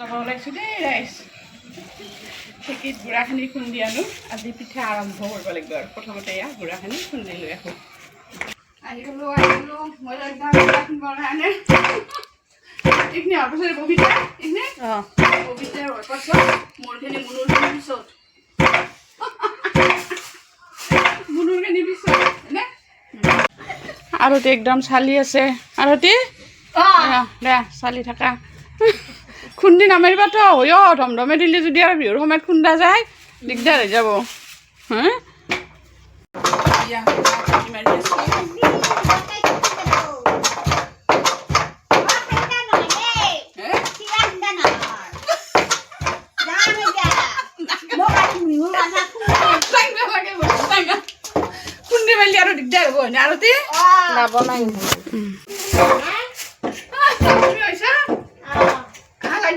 ওলাইছোঁ দেই ৰাইজ ঢেঁকীত গুড়াখিনি খুন্দি আনো। আজি পিঠা আৰম্ভ কৰিব লাগিব আৰু। প্ৰথমতে এয়া গুড়াখিনি খুন্দি লৈ আহোঁ। আহি গ'লোঁ আহি গ'লোঁ মই একদম গুড়া খুন্দিবৰ কাৰণে। এইখিনি হোৱাৰ পাছত ববিতা এইখিনি? অঁ। ববিতা হোৱাৰ পাছত মোৰখিনি মুনুৰখিনি পিছত। মুনুৰখিনি পিছত এনে আৰতি একদম চালি আছে। আৰতি? দে চালি থাকা। খুন্দি নামাৰিবা তো হয় ধমধমে দিলে যদি আৰু বিহুৰ সময়ত খুন্দা যায় দিগদাৰ হৈ যাব। হা? খুন্দি মেলি আৰু দিগদাৰ হ'ব হয়নে আৰতি নবনাই তুমি হৈছা আহ, লাইন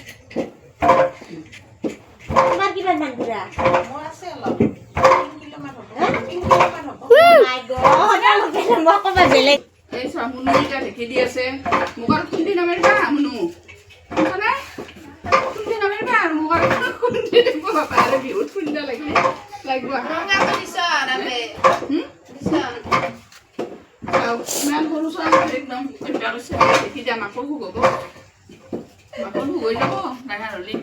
গড মই এই মুনু ঢেকি দি আছে। মোক আৰু খুন্দি নামাৰিবা মুনু শুনিছানে? খুন্দি নামাৰিবা মোক আৰু খুন্দি দিব বিহুত খুন্দা লাগিব। ইমান সৰু ছোৱালী একদম অভ্যাস হৈছে দেখি যাম আকৌ শুকাব আকৌ যাব ডাঙৰ হ'লে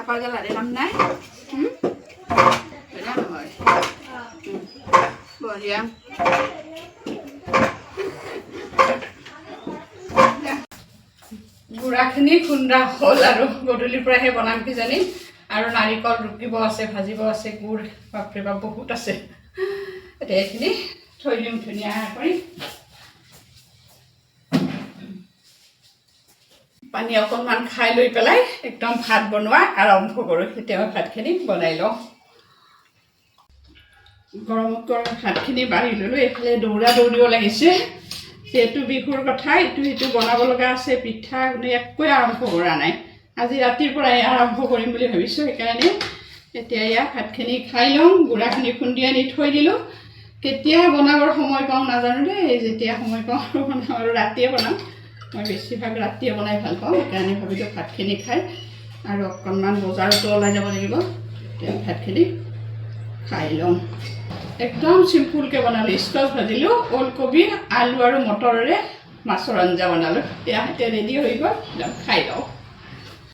আপা গেলাৰে কাম নাই। বঢ়িয়া। গুড়াখিনি খুন্দা হ'ল আৰু। গধূলিৰ পৰাহে বনাম কিজানি। আৰু নাৰিকল ৰুকিব আছে ভাজিব আছে গুড় বাপৰে বাপ বহুত আছে। এতিয়া এইখিনি থৈ দিম ধুনীয়া কৰি। পানী অকণমান খাই লৈ পেলাই একদম ভাত বনোৱা আৰম্ভ কৰোঁ। মই ভাতখিনি বনাই লওঁ। গৰমত গৰম ভাতখিনি বাঢ়ি ল'লোঁ এইফালে দৌৰা দৌৰিব লাগিছে। যিহেতু বিহুৰ কথা ইটো সিটো বনাব লগা আছে পিঠা একোৱে আৰম্ভ কৰা নাই। আজি ৰাতিৰ পৰাই আৰম্ভ কৰিম বুলি ভাবিছোঁ সেইকাৰণে এতিয়া এয়া ভাতখিনি খাই লওঁ গুড়াখিনি খুন্দি আনি থৈ দিলোঁ। কেতিয়া বনাবৰ সময় পাওঁ নাজানো দেই যেতিয়া সময় পাওঁ আৰু বনাওঁ আৰু ৰাতিয়ে বনাওঁ। মই বেছিভাগ ৰাতিয়ে বনাই ভাল পাওঁ সেইকাৰণে ভাবিলোঁ ভাতখিনি খাই আৰু অকণমান বজাৰতো ওলাই যাব লাগিব এতিয়া ভাতখিনি খাই ল'ম একদম চিম্পুলকৈ বনালোঁ, স্কচ ভাজিলোঁ, ওলকবি, আলু আৰু মটৰেৰে মাছৰ আঞ্জা বনালোঁ। এতিয়া ৰেডি হৈ গ'ল খাই লওঁ।